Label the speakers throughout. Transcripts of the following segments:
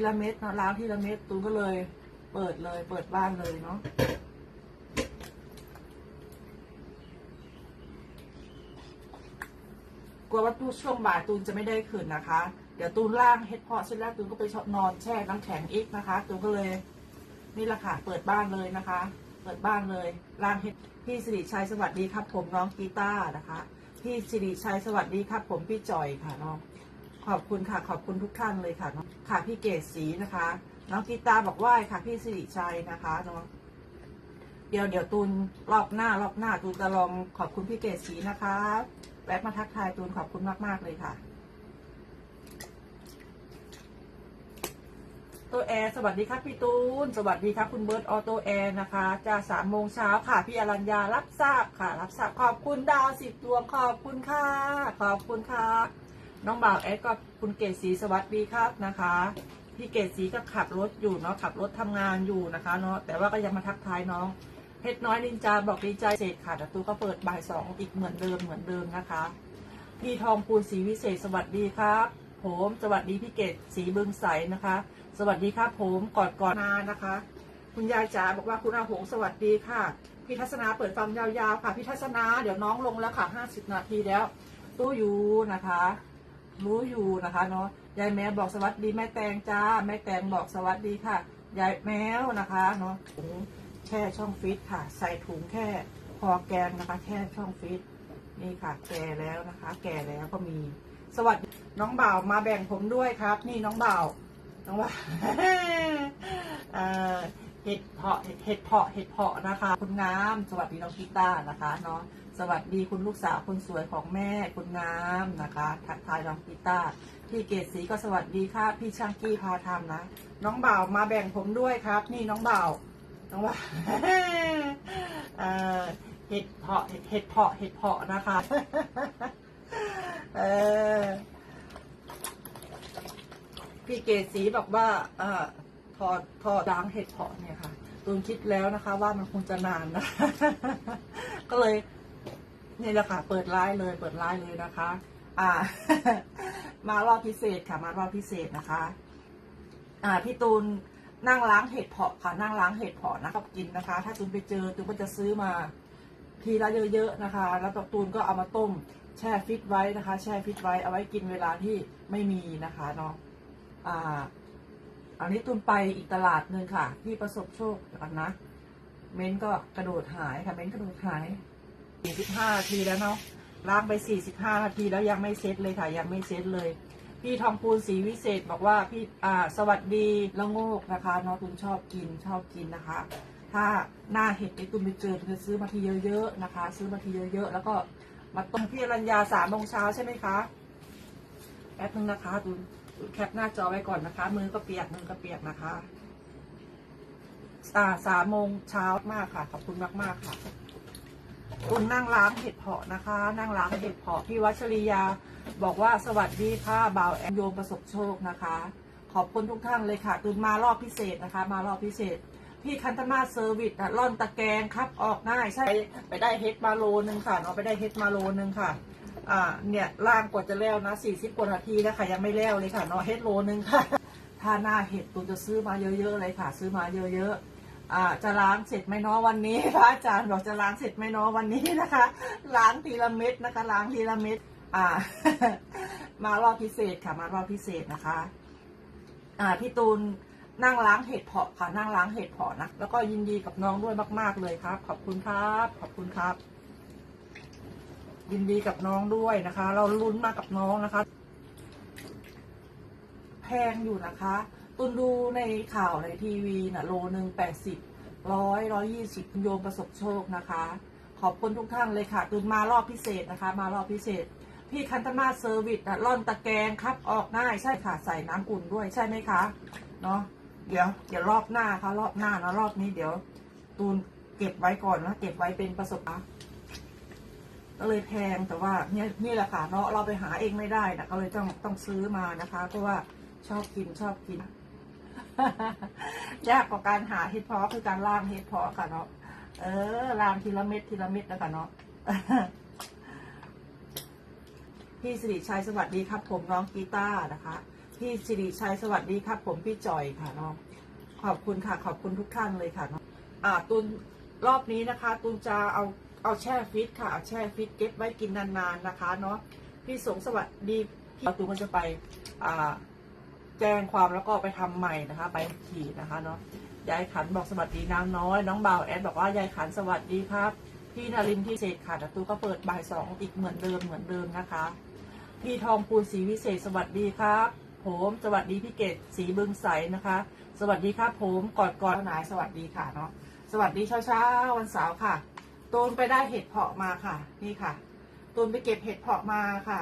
Speaker 1: ีละเม็ดเนาะล้างทีละเม็ดตูนก็เลย เปิดเลย เปิดบ้านเลยเนาะกลัวว่าตู้ช่วงบ่ายตูนจะไม่ได้คืนนะคะ เดี๋ยวตูนล่างเฮ็ดเพาะเสร็จแล้วตูนก็ไปชอบนอนแช่น้ำแข็งอีกนะคะตูนก็เลย นี่แหละค่ะ เปิดบ้านเลยนะคะ เปิดบ้านเลยล่างเฮ็ดพี่สิริชัยสวัสดีครับ ผมน้องกีตาร์นะคะ พี่สิริชัยสวัสดีครับ ผมพี่จอยค่ะน้อง ขอบคุณค่ะ ขอบคุณทุกท่านเลยค่ะน้องค่ะพี่เกศศรีนะคะ น้องกีตาบอกไหว้ค่ะพี่สิริชัยนะคะน้องเดี๋ยวเดี๋ยวตูนรอบหน้ารอบหน้าตูนจะลองขอบคุณพี่เกศศรีนะคะแวะมาทักทายตูนขอบคุณมาก ๆ เลยค่ะ ตัวแอร์สวัสดีครับพี่ตูน สวัสดีครับคุณเบิร์ตออโตแอร์นะคะ จะสามโมงเช้าค่ะ พี่อรัญญารับทราบค่ะ รับทราบขอบคุณดาวสิบดวงขอบคุณค่ะ ขอบคุณค่ะ น้องบ่าวแอดก็คุณเกศศรีสวัสดีครับนะคะ พี่เกศศรีก็ขับรถอยู่เนาะขับรถทำงานอยู่นะคะเนาะแต่ว่าก็ยังมาทักทายน้องเพชรน้อยนินจาบอกดีใจเสร็จค่ะแต่ตูก็เปิดบ่ายสองอีกเหมือนเดิมเหมือนเดิมนะคะพี่ทองภูลศรีวิเศษสวัสดีครับผมสวัสดีพี่เกศศรีบึงใสนะคะ สวัสดีครับผมกอดกอดนานะคะ คุณยายจ๋าบอกว่าคุณอาหงสวัสดีค่ะพี่ทัศนาเปิดฟังยาวๆค่ะพี่ทัศนาเดี๋ยวน้องลงแล้วค่ะห้าสิบนาทีแล้ว ตู้อยู่นะคะ รู้อยู่นะคะเนาะยายแมวบอกสวัสดีแม่แตงจ้าแม่แตงบอกสวัสดีค่ะยายแมวนะคะเนาะถุงแช่ช่องฟิตค่ะ ใส่ถุงแค่พอแกงนะคะแค่ช่องฟิตนี่ค่ะ แก่แล้วนะคะ แก่แล้วก็มี สวัสดีน้องบ่าวมาแบ่งผมด้วยครับ นี่น้องบ่าวน้องบ่าวเห็ดเพาะเห็ดเพาะเห็ดเพาะนะคะ คุณงามสวัสดีน้องกีตานะคะเนาะ สวัสดีคุณลูกสาวคนสวยของแม่คุณงามนะคะ ทักทายน้องกีตาร์พี่เกศศรีก็สวัสดีค่ะ พี่ช่างกี้พาทำนะ น้องบ่าวมาแบ่งผมด้วยครับ นี่น้องบ่าวน้องบ่าวเห็ดเพาะเห็ดเห็ดเพาะเห็ดเพาะนะคะเออพี่เกศสีบอกว่าเออถอดถอดล้างเห็ดเพาะเนี่ยค่ะตูนคิดแล้วนะคะ ว่ามันคงจะนานนะ ก็เลย นี่แหละค่ะ เปิดไลน์เลย เปิดไลน์เลยนะคะ อ่า มารอบพิเศษค่ะ มารอบพิเศษนะคะ อ่า พี่ตูนนั่งล้างเห็ดเพาะค่ะ นั่งล้างเห็ดเพาะนะครับกินนะคะ ถ้าตูนไปเจอตูนก็จะซื้อมา ทีละเยอะๆนะคะ แล้วตูนก็เอามาต้ม แช่ฟิตไว้นะคะ แช่ฟิตไว้เอาไว้กินเวลาที่ไม่มีนะคะเนาะ อ่า อันนี้ตุนไปอีกตลาดหนึ่งค่ะ ที่ประสบโชคกันนะ เม้นก็กระโดดหายค่ะ เม้นกระโดดหาย 45นาทีแล้วเนาะล้างไป 45 นาทีแล้วยังไม่เซ็ตเลยค่ะ ยังไม่เซ็ตเลย พี่ทองพูนศรีวิเศษบอกว่าพี่อ่าสวัสดีละโงกนะคะเนาะตุนชอบกินชอบกินนะคะ ถ้าหน้าเห็ดไอ้ตุนไปเจอตุนจะซื้อมาทีเยอะๆนะคะ ซื้อมาทีเยอะๆแล้วก็มาต้มพี่อรัญญาสามโมงเช้าใช่ไหมคะแป๊บนึงนะคะตุนแคปหน้าจอไว้ก่อนนะคะ มือก็เปียกมือก็เปียกนะคะอ่าสามโมงเช้ามากค่ะ ขอบคุณมากมากๆค่ะ ตุนนั่งล้างเห็ดเพาะนะคะ นั่งล้างเห็ดเพาะพี่วัชริยาบอกว่าสวัสดีค่ะบ่าวแอนโยมประสบโชคนะคะ ขอบคุณทุกท่านเลยค่ะตุนมารอบพิเศษนะคะ มารอบพิเศษ พี่คันธมาเซอร์วิสอะล่อนตะแกรงครับออกง่ายใช่ไปได้เฮดมาโลนึงค่ะเนาะไปได้เฮดมาโลนึงค่ะอ่าเนี่ยล่างกว่าจะแล้วนะสี่สิบกว่านาทีแล้วค่ะยังไม่แล้วเลยค่ะเนาะเฮดโลนึงค่ะถ้าหน้าเห็ดตูจะซื้อมาเยอะๆเลยค่ะ ซื้อมาเยอะๆ อ่าจะล้างเสร็จไหมเนาะวันนี้พระอาจารย์บอกจะล้างเสร็จไหมเนาะวันนี้นะคะ ล้างทีละเม็ดนะคะ ล้างทีละเม็ดอ่า มารอบพิเศษค่ะ มารอบพิเศษนะคะ อ่าพี่ตูนนั่งล้างเห็ดเพาะค่ะ นั่งล้างเห็ดเพาะนะ แล้วก็ยินดีกับน้องด้วยมาก ๆ เลยครับ ขอบคุณครับ ขอบคุณครับ ยินดีกับน้องด้วยนะคะ เราลุ้นมากับน้องนะคะ แพงอยู่นะคะ ตุนดูในข่าวในทีวีนะโลหนึ่งแปดสิบร้อยร้อยยี่สิบโยมประสบโชคนะคะ ขอบคุณทุกท่านเลยค่ะตุนมารอบพิเศษนะคะ มารอบพิเศษ พี่คันธมาเซอร์วิสอะล่อนตะแกรงครับออกง่ายใช่ค่ะใส่น้ำอุ่นด้วยใช่ไหมคะเนาะเดี๋ยวเดี๋ยวรอบหน้าค่ะรอบหน้านะรอบนี้เดี๋ยว ตูนเก็บไว้ก่อนนะเก็บไว้เป็นประสบการณ์ก็เลยแพงแต่ว่าเนี่ยนี่แหละค่ะเนาะเราไปหาเองไม่ได้นะก็เลยต้องต้องซื้อมานะคะ เพราะว่าชอบกินชอบกิน ยากกว่าการหาเห็ดเพาะคือการล่างเห็ดเพาะค่ะเนาะเออล่างทีละเม็ดทีละเม็ดแล้วกันเนาะพี่สิริชัยสวัสดีครับ ผมน้องกีตาร์นะคะ พี่สิริชัยสวัสดีครับ ผมพี่จอยค่ะเนาะขอบคุณค่ะ ขอบคุณทุกท่านเลยค่ะเนาะอ่าตุนรอบนี้นะคะ ตุนจะเอาเอาแช่ฟิตค่ะเอาแช่ฟิตเก็บไว้กินนานๆนะคะเนาะพี่สงสวัสดีพี่ตุนก็จะไปอ่า แจ้งความแล้วก็ไปทำใหม่นะคะไปขี่นะคะเนาะยายขันบอกสวัสดีนางน้อย น้องบ่าวแอดบอกว่ายายขันสวัสดีครับ พี่นารินที่เศษค่ะตูก็เปิดบ่ายสองอีกเหมือนเดิมเหมือนเดิมนะคะ พี่ทองปูนศรีวิเศษสวัสดีครับผมสวัสดีพี่เกดสีบึงใสนะคะ สวัสดีครับผมกอดกอดนายสวัสดีค่ะเนาะสวัสดีเช้าเช้าวันเสาร์ค่ะตูนไปได้เห็ดเพาะมาค่ะ นี่ค่ะตูนไปเก็บเห็ดเพาะมาค่ะ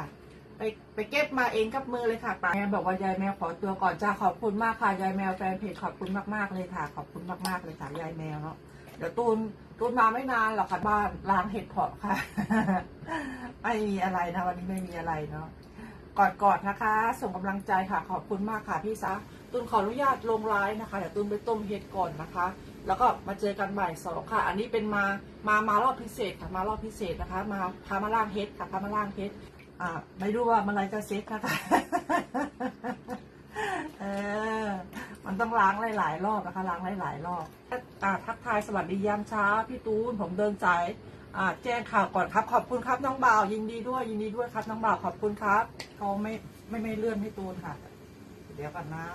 Speaker 1: ไปไปเก็บมาเองกับมือเลยค่ะแม่บอกว่ายายแมวขอตัวก่อนจ้าขอบคุณมากค่ะยายแมวแฟนเพจขอบคุณมากๆเลยค่ะ ขอบคุณมากๆเลยค่ะยายแมวเนาะเดี๋ยวตูนตูนมาไม่นานหรอกค่ะบ้านล้างเห็ดเพาะค่ะ ไม่มีอะไรนะ วันนี้ไม่มีอะไรเนาะกอดกอดนะคะ ส่งกำลังใจค่ะขอบคุณมากค่ะพี่ซะตูนขออนุญาตลงไลน์นะคะเดี๋ยวตูนไปต้มเห็ดก่อนนะคะ แล้วก็มาเจอกันบ่ายสองค่ะ อันนี้เป็นมามามารอบพิเศษค่ะมารอบพิเศษนะคะ มาพามาล่างเห็ดค่ะพามาล่างเห็ด อ่าไม่รู้ว่าเมื่อไรจะเซ็ตนะคะเออ มันต้องล้างหลาย ๆ รอบนะคะ ล้างหลาย ๆ รอบอ่าทักทายสวัสดียามเช้าพี่ตูนผมเดินสายอ่าแจ้งข่าวก่อนครับ ขอบคุณครับน้องบ่าว ยินดีด้วย ยินดีด้วยครับน้องบ่าวขอบคุณครับเขาไม่ไม่ไม่เลื่อนให้ตูนค่ะ เดี๋ยวกันนะ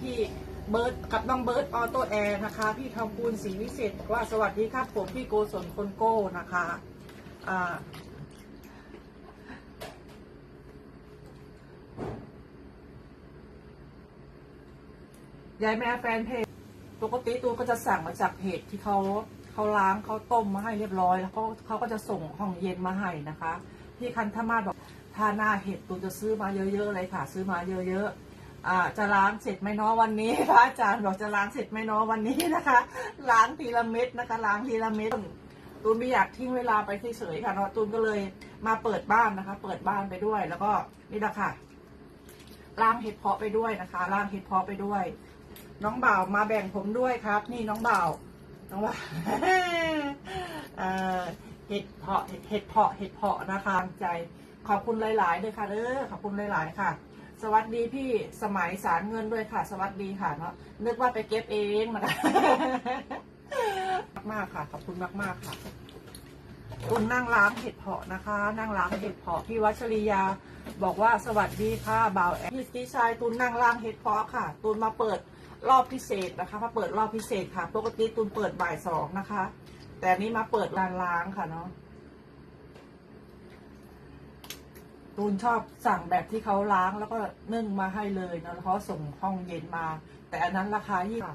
Speaker 1: พี่ เบิร์ดกับน้องเบิร์ดออโต้แอร์นะคะ พี่ทองคูณศรีวิเศษบอกว่าสวัสดีครับผมพี่โกศลคนโก้นะคะอ่ายายแม่แฟนเพจปกติตูนก็จะสั่งมาจากเพจที่เขาเขาล้างเขาต้มมาให้เรียบร้อย แล้วเขาเขาก็จะส่งห้องเย็นมาให้นะคะ พี่คันธมาศบอกถ้าหน้าเห็ดตูนจะซื้อมาเยอะๆเลยค่ะ ซื้อมาเยอะๆ อ่าจะล้างเสร็จไหมเนาะวันนี้พระอาจารย์บอกจะล้างเสร็จไหมเนาะวันนี้นะคะ ล้างทีละเม็ดนะคะ ล้างทีละเม็ดตูนไม่อยากทิ้งเวลาไปเฉยๆค่ะเนาะตูนก็เลยมาเปิดบ้านนะคะ เปิดบ้านไปด้วย แล้วก็นี่แหละค่ะล้างเห็ดเพาะไปด้วยนะคะล้างเห็ดเพาะไปด้วย น้องบ่าวมาแบ่งผมด้วยครับ นี่น้องบ่าวน้องบ่าวเห็ดเพาะเห็ดเห็ดเพาะเห็ดเพาะนะคะใจขอบคุณหลายๆเลยค่ะเด้อขอบคุณหลาย ๆ ค่ะ สวัสดีพี่สมัยสารเงินด้วยค่ะ สวัสดีค่ะเนาะนึกว่าไปเก็บเองมามากๆค่ะขอบคุณมากๆค่ะคุณนั่งล้างเห็ดเพาะนะคะ นั่งล้างเห็ดเพาะพี่วัชริยา บอกว่าสวัสดีค่ะบ่าวแอดพี่สตีชายตุนนั่งล้างเห็ดเพาะค่ะ ตุนมาเปิดรอบพิเศษนะคะมาเปิดรอบพิเศษค่ะ ปกติตุนเปิดบ่ายสองนะคะ แต่นี้มาเปิดลานล้างค่ะเนาะ ตูนชอบสั่งแบบที่เขาล้างแล้วก็นึ่งมาให้เลยนะแล้วเขาส่งห้องเย็นมา แต่อันนั้นราคายี่สิบขอ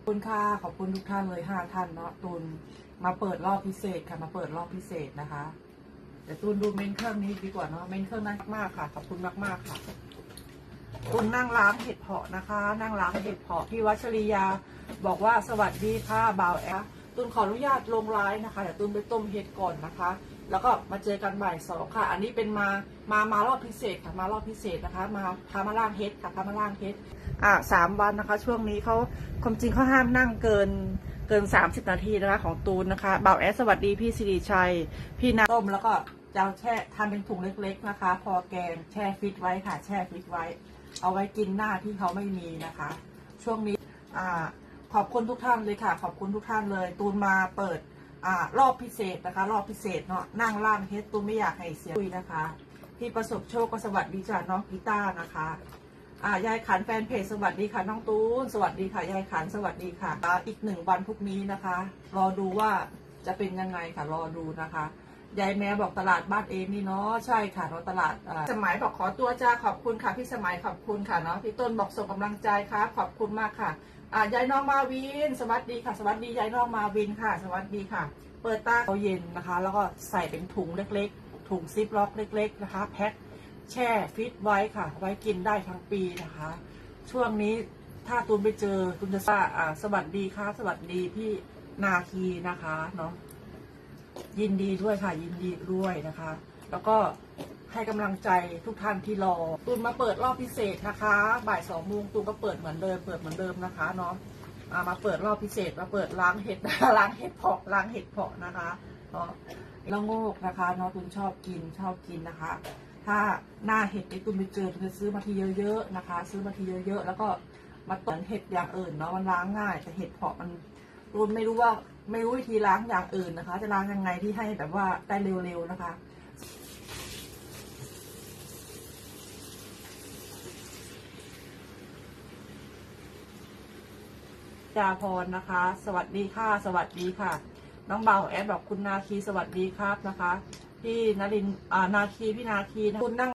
Speaker 1: บคุณค่ะขอบคุณทุกท่านเลยห้าท่านเนาะตูนมาเปิดรอบพิเศษค่ะ มาเปิดรอบพิเศษนะคะเดี๋ยวตูนดูเมนเครื่องนี้ดีกว่าเนาะเมนเครื่องนั้นมากค่ะขอบคุณมากๆค่ะตูนนั่งล้างเห็ดเพาะนะคะ นั่งล้างเห็ดเพาะพี่วัชริยาบอกว่าสวัสดีค่ะบ่าวแอตูนขออนุญาตลงไลน์นะคะเดี๋ยวตูนไปต้มเห็ดก่อนนะคะ แล้วก็มาเจอกันบ่ายสองค่ะ อันนี้เป็นมามามารอบพิเศษค่ะมารอบพิเศษนะคะ มาพามาล่างเฮดค่ะพามาล่างเฮดอ่าสามวันนะคะ ช่วงนี้เขาความจริงเขาห้ามนั่งเกินเกินสามสิบนาทีนะคะของตูนนะคะบ่าวแอสสวัสดีพี่สิริชัย พี่นาต้มแล้วก็จะเอาแช่ทำเป็นถุงเล็ก ๆนะคะ พอแกงแช่ฟิตไว้ค่ะ แช่ฟิตไว้ เอาไว้กินหน้าที่เขาไม่มีนะคะ ช่วงนี้อ่าขอบคุณทุกท่านเลยค่ะ ขอบคุณทุกท่านเลย ตูนมาเปิด อ่ารอบพิเศษนะคะ รอบพิเศษเนาะนั่งล่างเฮดตูไม่อยากให้เสียคุยนะคะพี่ประสบโชคก็สวัสดีจ้ะน้องกีตาร์นะคะอ่ายายขันแฟนเพจสวัสดีค่ะน้องตูนสวัสดีค่ะยายขันสวัสดีค่ะ อีกหนึ่งวันพรุ่งนี้นะคะ รอดูว่าจะเป็นยังไงค่ะรอดูนะคะยายแม่บอกตลาดบ้านเองนี่เนาะใช่ค่ะเราตลาดสมัยบอกขอตัวจ้าขอบคุณค่ะพี่สมัยขอบคุณค่ะเนาะพี่ต้นบอกส่งกำลังใจครับขอบคุณมากค่ะ อ่ายายน้องมาวิน สวัสดีค่ะ สวัสดียายน้องมาวินค่ะ สวัสดีค่ะ เปิดตาเขาเย็นนะคะ แล้วก็ใส่เป็นถุงเล็กๆ ถุงซิปล็อกเล็ก ๆ นะคะแพ็คแช่ฟิตไว้ค่ะ ไว้กินได้ทั้งปีนะคะ ช่วงนี้ถ้าตูนไปเจอตูนจะทราอ่าสวัสดีค่ะ สวัสดีพี่นาคีนะคะเนาะยินดีด้วยค่ะ ยินดีด้วยนะคะ แล้วก็ ให้กำลังใจทุกท่านที่รอตูนมาเปิดรอบพิเศษนะคะ บ่ายสองโมงตูนก็เปิดเหมือนเดิมเปิดเหมือนเดิมนะคะเนาะอ่ามาเปิดรอบพิเศษมาเปิดล้างเห็ด ล้างเห็ดเพาะล้างเห็ดเพาะนะคะก็ละโงกนะคะน้องตุนชอบกินชอบกินนะคะ ถ้าหน้าเห็ดที่ตุนไปเจอตุนจะซื้อมาทีเยอะๆนะคะ ซื้อมาทีเยอะๆแล้วก็มาต้นเห็ดอย่างอื่นเนาะมันล้างง่าย แต่เห็ดเพาะมันตุนไม่รู้ว่าไม่รู้วิธีล้างอย่างอื่นนะคะ จะล้างยังไงที่ให้แบบว่าได้เร็วๆนะคะ จาพรนะคะ สวัสดีค่ะ สวัสดีค่ะ น้องเบาแอดบอกคุณนาคีสวัสดีครับนะคะ พี่นรินอ่านาคีพี่นาคีนะคุณนั่ง